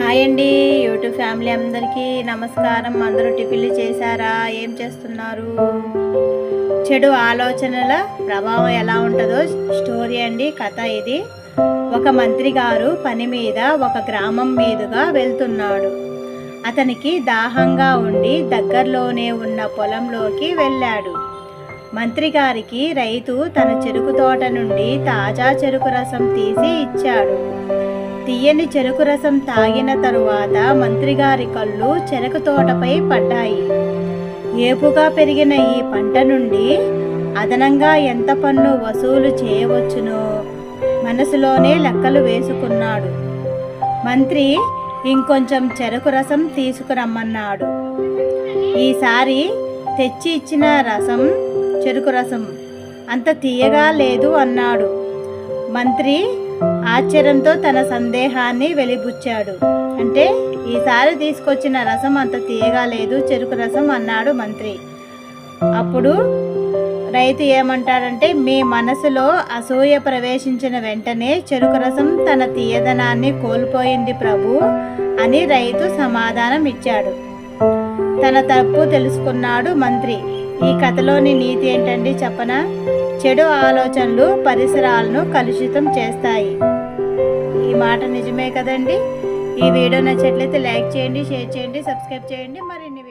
Hi అండి YouTube family అందరికీ నమస్కారం. అందరూ టిఫిన్లు చేశారా? ఏం చేస్తున్నారు? చెడు ఆలోచనల ప్రభావం ఎలా ఉంటుందో స్టోరీ అండి కథ ఇది. ఒక మంత్రి గారు పని మీద ఒక గ్రామం మీదుగా వెళ్తున్నాడు. అతనికి దాహంగా ఉండి దగ్గరలోనే ఉన్న పొలంలోకి వెళ్ళాడు. మంత్రి గారికి రైతు తన చెరుకు తోట నుండి తాజా చెరుకు రసం తీసి ఇచ్చాడు. తీయని చెరుకు రసం తాగిన తరువాత మంత్రిగారి కళ్ళు చెరకు తోటపై పడ్డాయి. ఏపుగా పెరిగిన ఈ పంట నుండి అదనంగా ఎంత పన్ను వసూలు చేయవచ్చునో మనసులోనే లెక్కలు వేసుకున్నాడు. మంత్రి ఇంకొంచెం చెరకు రసం తీసుకురమ్మన్నాడు. ఈసారి తెచ్చి ఇచ్చిన రసం చెరుకు రసం అంత తీయగా లేదు అన్నాడు. మంత్రి ఆశ్చర్యంతో తన సందేహాన్ని వెలిబుచ్చాడు. అంటే ఈసారి తీసుకొచ్చిన రసం అంత తీయగా లేదు చెరుకు రసం అన్నాడు మంత్రి. అప్పుడు రైతు ఏమంటాడంటే మీ మనసులో అసూయ ప్రవేశించిన వెంటనే చెరుకు రసం తన తీయదనాన్ని కోల్పోయింది ప్రభు అని రైతు సమాధానం ఇచ్చాడు తన తప్పు తెలుసుకున్నాడు మంత్రి. ఈ కథలోని నీతి ఏంటండి చెప్పనా? చెడు ఆలోచనలు పరిసరాలను కలుషితం చేస్తాయి. ఈ మాట నిజమే కదండి? ఈ వీడియో నచ్చట్లయితే లైక్ చేయండి షేర్ చేయండి సబ్స్క్రైబ్ చేయండి. మరిన్ని